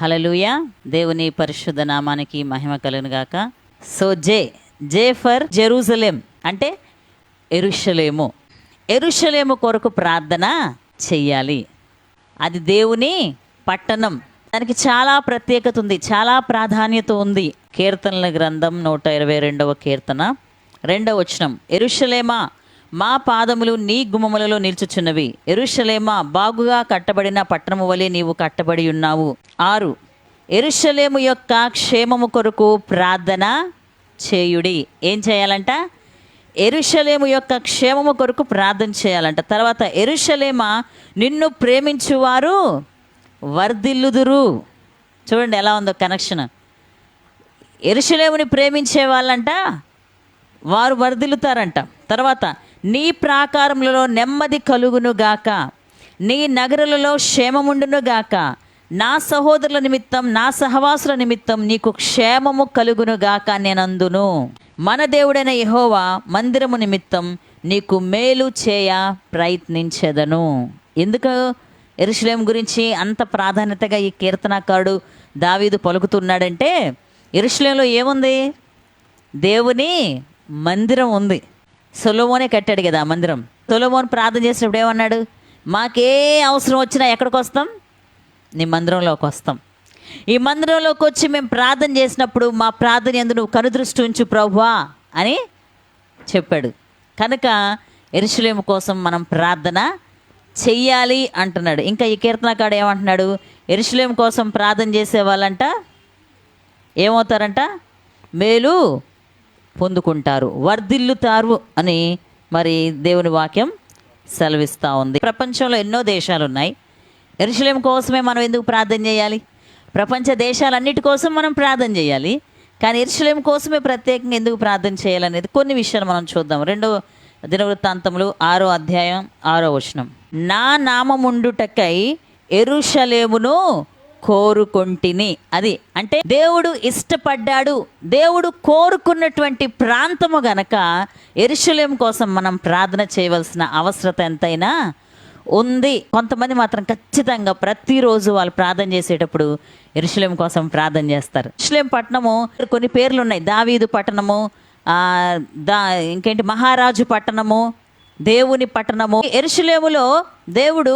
హలలుయ దేవుని పరిశుద్ధ నామానికి మహిమ కలుగునుగాక. So J J for Jerusalem అంటే ఎరుషలేము. ఎరుషలేము కొరకు ప్రార్థన చెయ్యాలి. అది దేవుని పట్టణం. దానికి చాలా ప్రత్యేకత ఉంది చాలా ప్రాధాన్యత ఉంది. కీర్తనల గ్రంథం నూట ఇరవై రెండవ కీర్తన రెండవ వచనం. ఎరుషలేమా మా పాదములు నీ గుమ్మములలో నిల్చుచున్నవి. ఎరుషలేమా బాగుగా కట్టబడిన పట్టణము వలె నీవు కట్టబడి ఉన్నావు. ఆరు. ఎరుషలేము యొక్క క్షేమము కొరకు ప్రార్థన చేయుడి. ఏం చేయాలంట? ఎరుషలేము యొక్క క్షేమము కొరకు ప్రార్థన చేయాలంట. తర్వాత ఎరుషలేమ నిన్ను ప్రేమించువారు వర్ధిల్లుదురు. చూడండి ఎలా ఉందో కనెక్షన్. ఎరుషలేముని ప్రేమించే వాళ్ళంట వారు వర్ధిల్లుతారంట. తర్వాత నీ ప్రాకారములలో నెమ్మది కలుగును గాక. నీ నగరులలో క్షేమముండును గాక. నా సహోదరుల నిమిత్తం నా సహవాసుల నిమిత్తం నీకు క్షేమము కలుగును గాక నేనందును. మన దేవుడైన యహోవా మందిరము నిమిత్తం నీకు మేలు చేయ ప్రయత్నించెదను. ఎందుకు? ఎరుషలేం గురించి అంత ప్రాధాన్యతగా ఈ కీర్తనకారుడు దావీదు పలుకుతున్నాడంటే ఎరుషలేంలో ఏముంది? దేవుని మందిరం ఉంది. సొలోమోనే కట్టాడు కదా మందిరం. సొలోమోన్ ప్రార్థన చేసినప్పుడు ఏమన్నాడు? మాకే అవసరం వచ్చినా ఎక్కడికి వస్తాం? నీ మందిరంలోకి వస్తాం. ఈ మందిరంలోకి వచ్చి మేము ప్రార్థన చేసినప్పుడు మా ప్రార్థన ఎందు నువ్వు కనుదృష్టి ఉంచు ప్రభువా అని చెప్పాడు. కనుక ఎరుషులేము కోసం మనం ప్రార్థన చెయ్యాలి అంటున్నాడు. ఇంకా ఈ కీర్తనకాడు ఏమంటున్నాడు? ఎరుషులేం కోసం ప్రార్థన చేసే వాళ్ళంట ఏమవుతారంట? మేలు పొందుకుంటారు. వర్ధిల్లుతారు అని మరి దేవుని వాక్యం సెలవిస్తూ ఉంది. ప్రపంచంలో ఎన్నో దేశాలు ఉన్నాయి ఎరుషలేం కోసమే మనం ఎందుకు ప్రార్థన చేయాలి? ప్రపంచ దేశాలన్నిటి కోసం మనం ప్రార్థన చేయాలి. కానీ ఎరుషలేం కోసమే ప్రత్యేకంగా ఎందుకు ప్రార్థన చేయాలనేది కొన్ని విషయాలు మనం చూద్దాం. రెండో దినవృత్తాంతములు ఆరో అధ్యాయం ఆరో వచనం. నా నామముండుటకై ఎరుషలేమును కోరుకుంటిని. అది అంటే దేవుడు ఇష్టపడ్డాడు. దేవుడు కోరుకున్నటువంటి ప్రాంతము గనక ఎరుశలేం కోసం మనం ప్రార్థన చేయవలసిన అవసరత ఎంతైనా ఉంది. కొంతమంది మాత్రం ఖచ్చితంగా ప్రతిరోజు వాళ్ళు ప్రార్థన చేసేటప్పుడు ఎరుశలేం కోసం ప్రార్థన చేస్తారు. ఎరుశలేం పట్టణము కొన్ని పేర్లు ఉన్నాయి. దావీదు పట్టణము దా ఇంకేంటి మహారాజు పట్టణము దేవుని పట్టణము. ఎరుశలేములో దేవుడు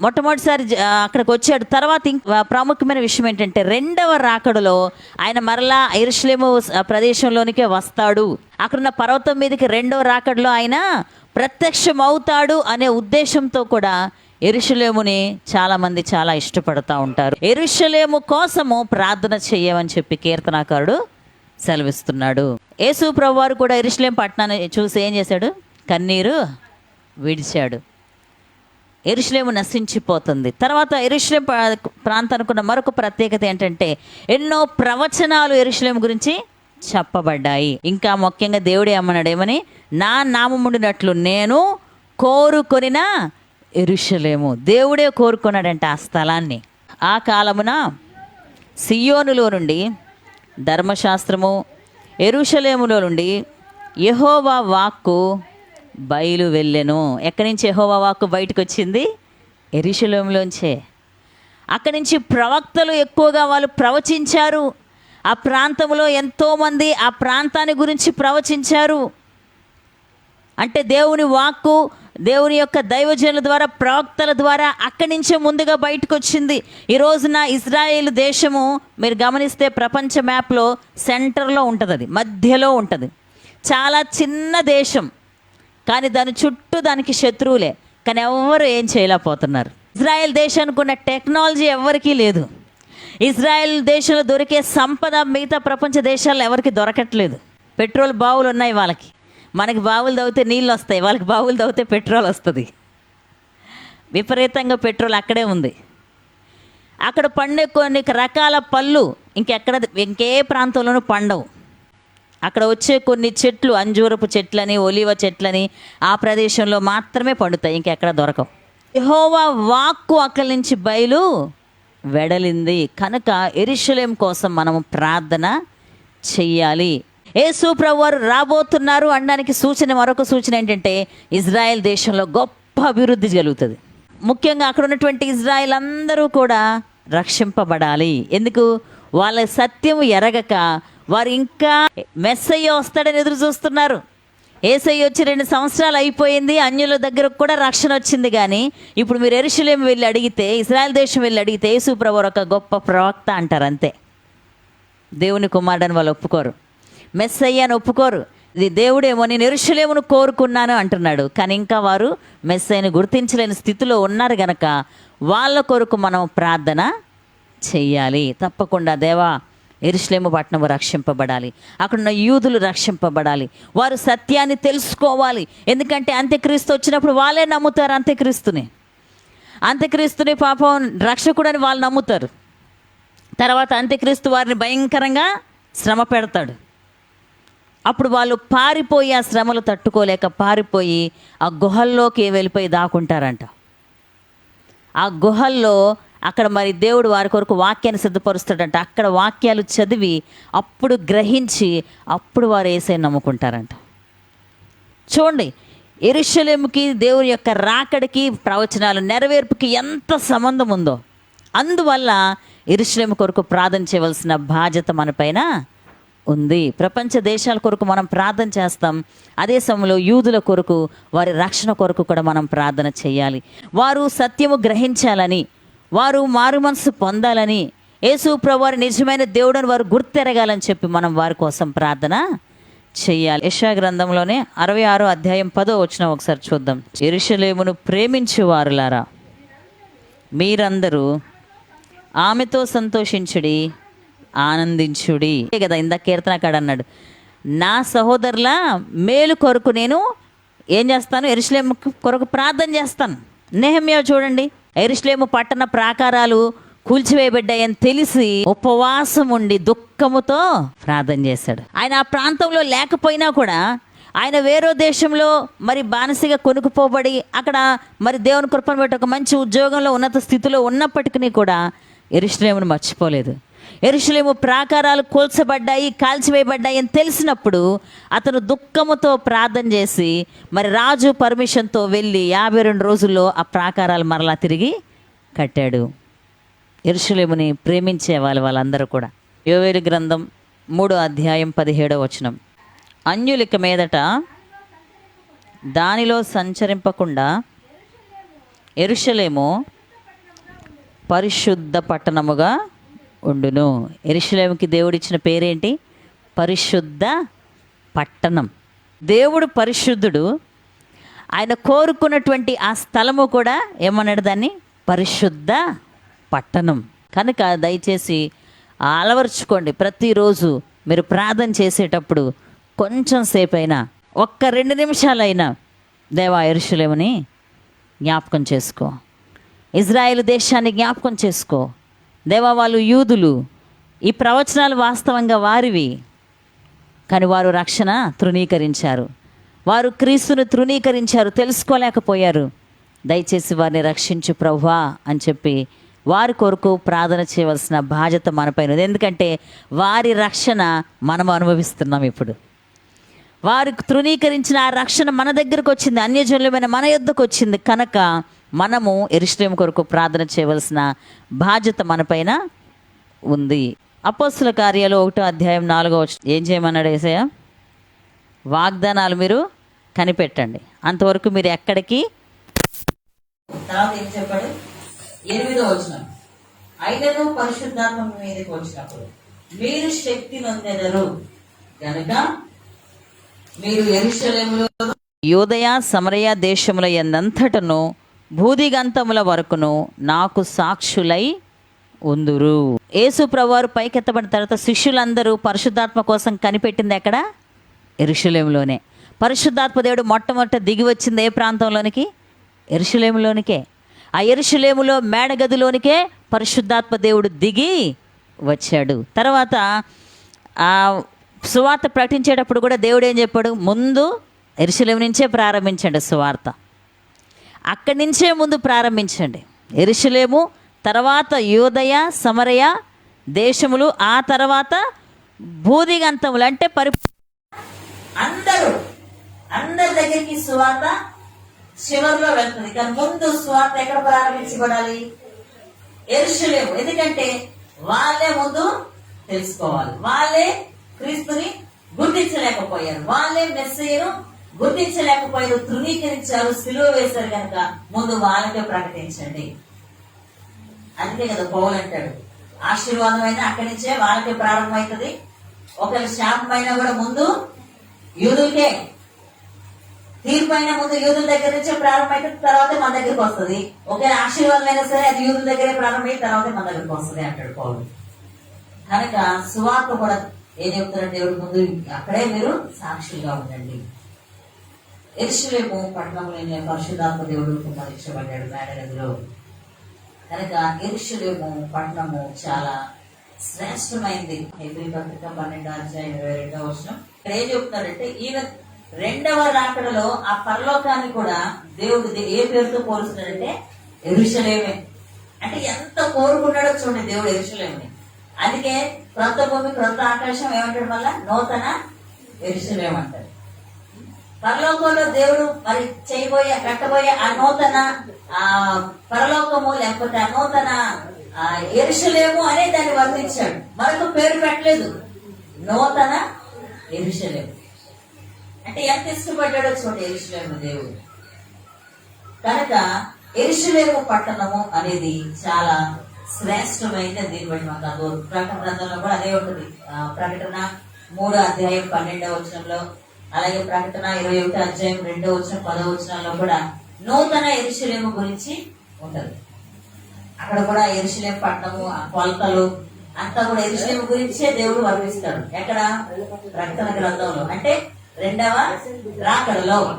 మొట్టమొదటిసారి అక్కడికి వచ్చాడు. తర్వాత ఇంక ప్రాముఖ్యమైన విషయం ఏంటంటే రెండవ రాకడలో ఆయన మరలా ఎరుషలేము ప్రదేశంలోనికే వస్తాడు. అక్కడున్న పర్వతం మీదకి రెండవ రాకడలో ఆయన ప్రత్యక్షం అవుతాడు అనే ఉద్దేశంతో కూడా ఎరుషలేముని చాలా మంది చాలా ఇష్టపడతా ఉంటారు. ఎరుషలేము కోసము ప్రార్థన చెయ్యమని చెప్పి కీర్తనాకారుడు సెలవిస్తున్నాడు. యేసు ప్రభువారు కూడా ఎరుషలేం పట్టణాన్ని చూసి ఏం చేశాడు? కన్నీరు విడిచాడు. ఎరుషలేము నశించిపోతుంది. తర్వాత ఎరుషలేం ప్రాంతానికి ఉన్న మరొక ప్రత్యేకత ఏంటంటే ఎన్నో ప్రవచనాలు ఎరుషలేం గురించి చెప్పబడ్డాయి. ఇంకా ముఖ్యంగా దేవుడే అమ్మన్నాడు ఏమని నా నామముండినట్లు నేను కోరుకొనిన ఎరుషలేము. దేవుడే కోరుకున్నాడంట ఆ స్థలాన్ని. ఆ కాలమున సియోనులో నుండి ధర్మశాస్త్రము ఎరుషలేములో నుండి యహోవా వాక్కు బయలు వెళ్ళెను. ఎక్కడి నుంచి యెహోవా వాక్కు బయటకు వచ్చింది ఎరిశలంలోంచే అక్కడి నుంచి ప్రవక్తలు ఎక్కువగా వాళ్ళు ప్రవచించారు. ఆ ప్రాంతంలో ఎంతోమంది ఆ ప్రాంతాన్ని గురించి ప్రవచించారు. అంటే దేవుని వాక్కు దేవుని యొక్క దైవజనుల ద్వారా ప్రవక్తల ద్వారా అక్కడి నుంచే ముందుగా బయటకు వచ్చింది ఈ రోజున ఇజ్రాయేల్ దేశము మీరు గమనిస్తే ప్రపంచ మ్యాప్లో సెంటర్లో ఉంటుంది అది మధ్యలో ఉంటుంది. చాలా చిన్న దేశం. కానీ దాని చుట్టూ దానికి శత్రువులే. కానీ ఎవరు ఏం చేయలేకపోతున్నారు. ఇజ్రాయెల్ దేశానికి ఉన్న టెక్నాలజీ ఎవరికీ లేదు. ఇజ్రాయెల్ దేశంలో దొరికే సంపద మిగతా ప్రపంచ దేశాల్లో ఎవరికి దొరకట్లేదు. పెట్రోల్ బావులు ఉన్నాయి వాళ్ళకి. మనకి బావులు తవ్వితే నీళ్ళు వస్తాయి. వాళ్ళకి బావులు తవ్వితే పెట్రోల్ వస్తుంది. విపరీతంగా పెట్రోల్ అక్కడే ఉంది. అక్కడ పండే కొన్ని రకాల పళ్ళు ఇంకెక్కడ ఇంకే ప్రాంతంలోనూ పండవు. అక్కడ వచ్చే కొన్ని చెట్లు అంజూరపు చెట్లని ఒలివ చెట్లని ఆ ప్రదేశంలో మాత్రమే పండుతాయి ఇంకెక్కడ దొరకవు. యహోవా వాక్కు అక్కడి నుంచి బయలు వెడలింది. కనుక ఎరిశలేం కోసం మనము ప్రార్థన చెయ్యాలి. యేసు ప్రభు వారు రాబోతున్నారు అనడానికి సూచన మరొక సూచన ఏంటంటే ఇజ్రాయెల్ దేశంలో గొప్ప అభివృద్ధి జరుగుతుంది. ముఖ్యంగా అక్కడ ఉన్నటువంటి ఇజ్రాయెల్ అందరూ కూడా రక్షింపబడాలి. ఎందుకు? వాళ్ళ సత్యం ఎరగక వారు ఇంకా మెస్సయ్య వస్తాడని ఎదురు చూస్తున్నారు. ఏసయ్య వచ్చి రెండు సంవత్సరాలు అయిపోయింది అన్యుల దగ్గర కూడా రక్షణ వచ్చింది కానీ ఇప్పుడు మీరు ఎరుషులేం వెళ్ళి అడిగితే ఇస్రాయల్ దేశం వెళ్ళి అడిగితే యేసు ప్రభు ఒక గొప్ప ప్రవక్త అంటారు అంతే. దేవుని కుమారుడని వాళ్ళు ఒప్పుకోరు. మెస్ అని ఒప్పుకోరు. ఇది దేవుడేమో నేను ఎరుషులేమును కోరుకున్నాను అంటున్నాడు. కానీ ఇంకా వారు మెస్ అయిన గుర్తించలేని స్థితిలో ఉన్నారు గనక వాళ్ళ కొరకు మనం ప్రార్థన చెయ్యాలి. తప్పకుండా దేవా ఎరుశ్లేము పట్టణం రక్షింపబడాలి. అక్కడున్న యూదులు రక్షింపబడాలి. వారు సత్యాన్ని తెలుసుకోవాలి. ఎందుకంటే అంత్యక్రీస్తు వచ్చినప్పుడు వాళ్ళే నమ్ముతారు అంత్యక్రీస్తుని. అంత్యక్రీస్తుని పాపం రక్షకుడని వాళ్ళు నమ్ముతారు. తర్వాత అంత్యక్రీస్తు వారిని భయంకరంగా శ్రమ పెడతాడు. అప్పుడు వాళ్ళు పారిపోయి ఆ శ్రమలు తట్టుకోలేక పారిపోయి ఆ గుహల్లోకి వెళ్ళిపోయి దాక్కుంటారంట. ఆ గుహల్లో అక్కడ మరి దేవుడు వారి కొరకు వాక్యాన్ని సిద్ధపరుస్తాడంట. అక్కడ వాక్యాలు చదివి అప్పుడు గ్రహించి అప్పుడు వారు ఏసై నమ్ముకుంటారంట. చూడండి ఎరుషలేముకి దేవుని యొక్క రాకడికి ప్రవచనాలు నెరవేర్పుకి ఎంత సంబంధం ఉందో. అందువల్ల ఇరుషలేము కొరకు ప్రార్థన చేయవలసిన బాధ్యత మనపైన ఉంది. ప్రపంచ దేశాల కొరకు మనం ప్రార్థన చేస్తాం. అదే సమయంలో యూదుల కొరకు వారి రక్షణ కొరకు కూడా మనం ప్రార్థన చేయాలి. వారు సత్యము గ్రహించాలని వారు మారు మనసు పొందాలని యేసు ప్రభువారి నిజమైన దేవుడని వారు గుర్తెరగాలని చెప్పి మనం వారి కోసం ప్రార్థన చేయాలి. యశా గ్రంథంలోనే అరవై ఆరో అధ్యాయం పదో వచ్చిన ఒకసారి చూద్దాం. ఎరుషలేమును ప్రేమించు వారులారా మీరందరూ ఆమెతో సంతోషించుడి ఆనందించుడి. కదా ఇందాక కీర్తనకాడు అన్నాడు నా సహోదరుల మేలు కొరకు నేను ఏం చేస్తాను? ఎరుషలేము కొరకు ప్రార్థన చేస్తాను. నెహమ్యా చూడండి. ఎరుషలేము పట్టణ ప్రాకారాలు కూల్చివేయబడ్డాయని తెలిసి ఉపవాసం ఉండి దుఃఖముతో ప్రార్థన చేశాడు. ఆయన ఆ ప్రాంతంలో లేకపోయినా కూడా ఆయన వేరే దేశంలో మరి బానిసగా కొనుక్కుపోబడి అక్కడ మరి దేవుని కృపను బట్టి ఒక మంచి ఉద్యోగంలో ఉన్నత స్థితిలో ఉన్నప్పటికీ కూడా ఎరుషలేమును మర్చిపోలేదు. ఎరుషులేము ప్రాకారాలు కూల్చబడ్డాయి కాల్చివేయబడ్డాయి అని తెలిసినప్పుడు అతను దుఃఖముతో ప్రార్థన చేసి మరి రాజు పర్మిషన్తో వెళ్ళి యాభై రెండు రోజుల్లో ఆ ప్రాకారాలు మరలా తిరిగి కట్టాడు. ఎరుషలేముని ప్రేమించే వాళ్ళు వాళ్ళందరూ కూడా. యోవేలు గ్రంథం మూడో అధ్యాయం పదిహేడో వచనం. అన్యులిక మీదట దానిలో సంచరింపకుండా ఎరుషలేము పరిశుద్ధ పట్టణముగా ఉండును. ఎరుషలేముకి దేవుడిచ్చిన పేరేంటి? పరిశుద్ధ పట్టణం. దేవుడు పరిశుద్ధుడు. ఆయన కోరుకున్నటువంటి ఆ స్థలము కూడా ఏమన్నాడు దాన్ని? పరిశుద్ధ పట్టణం. కనుక దయచేసి అలవరుచుకోండి. ప్రతిరోజు మీరు ప్రార్థన చేసేటప్పుడు కొంచెం సేపైనా ఒక్క రెండు నిమిషాలైనా దేవా ఎరుషులేమని జ్ఞాపకం చేసుకో. ఇజ్రాయెల్ దేశాన్ని జ్ఞాపకం చేసుకో. దేవా వాళ్ళు యూదులు. ఈ ప్రవచనాలు వాస్తవంగా వారివి. కానీ వారు రక్షణ తృణీకరించారు. వారు క్రీస్తును తృణీకరించారు తెలుసుకోలేకపోయారు. దయచేసి వారిని రక్షించు ప్రభువా అని చెప్పి వారి కొరకు ప్రార్థన చేయవలసిన బాధ్యత మనపైన ఉంది. ఎందుకంటే వారి రక్షణ మనం అనుభవిస్తున్నాం ఇప్పుడు. వారు తృణీకరించిన ఆ రక్షణ మన దగ్గరకు వచ్చింది అన్యజనులమైన మన యుద్ధకు వచ్చింది. కనుక మనము ఎరుశ్లేం కొరకు ప్రార్థన చేయవలసిన బాధ్యత మనపైన ఉంది. అపోస్తుల కార్యాలు ఒకటో అధ్యాయం నాలుగో. ఏం చేయమన్నాడు ఏసయ్య? వాగ్దానాలు మీరు కనిపెట్టండి. అంతవరకు మీరు ఎక్కడికి? చెప్పాడు? ఎనిమిదో అయినను పరిశుద్ధాత్మ మీదకి వచ్చినప్పుడు మీరు శక్తి నొందెదరు. కనుక మీరు యోదయ సమరయ దేశముల ఎందంతటను భూదిగంతముల వరకును నాకు సాక్షులై ఉందురు. యేసు ప్రభువారు పైకెత్తబడిన తర్వాత శిష్యులందరూ పరిశుద్ధాత్మ కోసం కనిపెట్టింది ఎక్కడ? ఎరుషలేములోనే. పరిశుద్ధాత్మ దేవుడు మొట్టమొదట దిగి వచ్చింది ఏ ప్రాంతంలోనికి? ఎరుషులేములోనికే. ఆ ఎరుషులేములో మేడగదిలోనికే పరిశుద్ధాత్మ దేవుడు దిగి వచ్చాడు. తర్వాత ఆ సువార్త ప్రకటించేటప్పుడు కూడా దేవుడు ఏం చెప్పాడు? ముందు ఎరుషలేము నుంచే ప్రారంభించండి సువార్త. అక్కడి నుంచే ముందు ప్రారంభించండి. ఎరుషలేము తర్వాత యోదయ సమరయ దేశములు ఆ తర్వాత భూదిగంతములు అంటే పరి అందరూ అందరి దగ్గరికి సువార్త చివరిలో వెళ్తుంది. కానీ ముందు స్వాత ఎక్కడ ప్రారంభించబడాలి? ఎరుషలేము. ఎందుకంటే వాళ్ళే ముందు తెలుసుకోవాలి. వాళ్ళే క్రీస్తుని గుర్తించలేకపోయారు. వాళ్ళే మెస్సేయను గుర్తించలేకపోయారు తృణీకరించారు సిలువ వేశారు కనుక ముందు వాళ్ళకే ప్రకటించండి. అందుకే కదా పౌలు అంటాడు అయినా అక్కడి నుంచే వాళ్ళకే ప్రారంభమవుతుంది ఒకరి శాపమైనా కూడా ముందు యూదులకే అయినా ముందు యూదుల దగ్గర నుంచే ప్రారంభమైతే తర్వాత మన దగ్గరికి వస్తుంది. ఒకవేళ ఆశీర్వాదం అయినా సరే అది యూదుల దగ్గరే ప్రారంభమై తర్వాత మన దగ్గరికి వస్తుంది అంటాడు పౌలు. కనుక సువార్త కూడా ఏం చెప్తున్నాడు దేవుడు ముందు అక్కడే మీరు సాక్షులుగా ఉండండి. ఎరుసలేము పట్టణంలోని పరిశుధాత్మ దేవుడు కుమ్మరించబడ్డాడు మేడగదిలో కనుక ఎరుషులేము పట్టణము చాలా శ్రేష్టమైంది. ఎబ్రి పత్రిక పన్నెండు అధ్యాయం ఇరవై రెండవ వర్షం ఇక్కడ ఏం చెప్తున్నారంటే ఈయన రెండవ రాకడలో ఆ పరలోకాన్ని కూడా దేవుడు ఏ పేరుతో పోలుస్తున్నాడంటే ఎరుషలేమే. అంటే ఎంత కోరుకున్నాడో చూడండి దేవుడు ఎరుషలేమని. అందుకే క్రొత్త భూమి క్రొత్త ఆకాశం ఏమంటాడు మళ్ళా? నూతన ఎరుషలేమంటాడు పరలోకంలో దేవుడు మరి చేయబోయే కట్టబోయే ఆ నూతన ఆ పరలోకము లేకపోతే ఆ నూతన ఆ ఎరుషలేము అనే దాన్ని వర్ణించాడు. మరొక పేరు పెట్టలేదు. నూతన ఎరుషలేము. అంటే ఎంత ఇష్టపడ్డాడో చూడండి ఎరుషలేము దేవుడు. కనుక ఎరుషలేము పట్టణము అనేది చాలా శ్రేష్టమైన దీన్ని బట్టి మాకు అదో ప్రకటన గ్రంథంలో కూడా అదే ఉంటుంది. ఆ, ప్రకటన మూడో అధ్యాయం పన్నెండవ వచనంలో అలాగే ప్రకటన ఇరవై ఒకటి అధ్యాయం రెండో వచ్చిన పదో వచనంలో కూడా నూతన ఎరుశలేము గురించి ఉంటది. అక్కడ కూడా ఎరుశలేం పట్టణము ఆ కొలతలు అంతా కూడా ఎరుశలేము గురించే దేవుడు వర్ణిస్తాడు. ఎక్కడ? ప్రకటన గ్రంథంలో. అంటే రెండవ రాకడలో.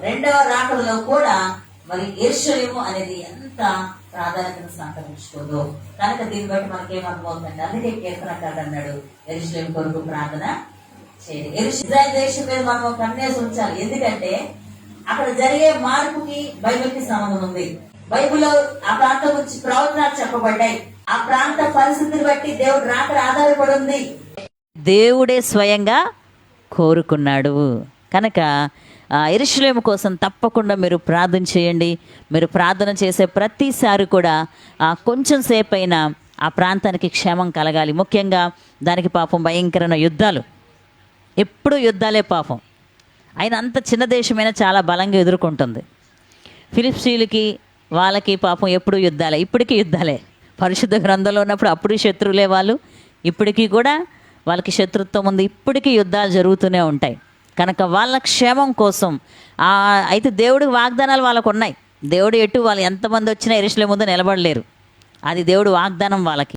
రెండవ రాకడలో కూడా మరి ఎరుశలేము అనేది ఎంత ప్రాధాన్యతను సంతరించుకోదు. కనుక దీన్ని బట్టి మనకేం అందుకే కీర్తనకాడు అన్నాడు ఎరుశలేం కొరకు ప్రార్థన చేయండి. ఎరుష- దేశం మీద మనం కన్నేసి ఉంచాలి. ఎందుకంటే అక్కడ జరిగే మార్పుకి బైబిల్కి సంబంధం ఉంది. బైబిల్ ఆ ప్రాంతం గురించి ప్రవచనాలు చెప్పబడ్డాయి. ఆ ప్రాంత పరిస్థితిని బట్టి దేవుడు రాకడ ఆధారపడి ఉంది. దేవుడే స్వయంగా కోరుకున్నాడు. కనుక ఆ ఎరుషులేము కోసం తప్పకుండా మీరు ప్రార్థన చేయండి. మీరు ప్రార్థన చేసే ప్రతిసారి కూడా కొంచెం సేపు అయినా ఆ ప్రాంతానికి క్షేమం కలగాలి. ముఖ్యంగా దానికి పాపం భయంకరమైన యుద్ధాలు. ఎప్పుడు యుద్ధాలే పాపం. ఆయన అంత చిన్న దేశమైనా చాలా బలంగా ఎదుర్కొంటుంది. ఫిలిప్సీలకి వాళ్ళకి పాపం ఎప్పుడు యుద్ధాలే ఇప్పటికీ యుద్ధాలే. పరిశుద్ధ గ్రంథంలో ఉన్నప్పుడు అప్పుడు శత్రువులే వాళ్ళు ఇప్పటికీ కూడా వాళ్ళకి శత్రుత్వం ఉంది ఇప్పటికీ యుద్ధాలు జరుగుతూనే ఉంటాయి. కనుక వాళ్ళ క్షేమం కోసం అయితే దేవుడికి వాగ్దానాలు వాళ్ళకు ఉన్నాయి. దేవుడు ఎటు వాళ్ళు ఎంతమంది వచ్చినా ఎరుసలే ముందు నిలబడలేరు. అది దేవుడు వాగ్దానం వాళ్ళకి.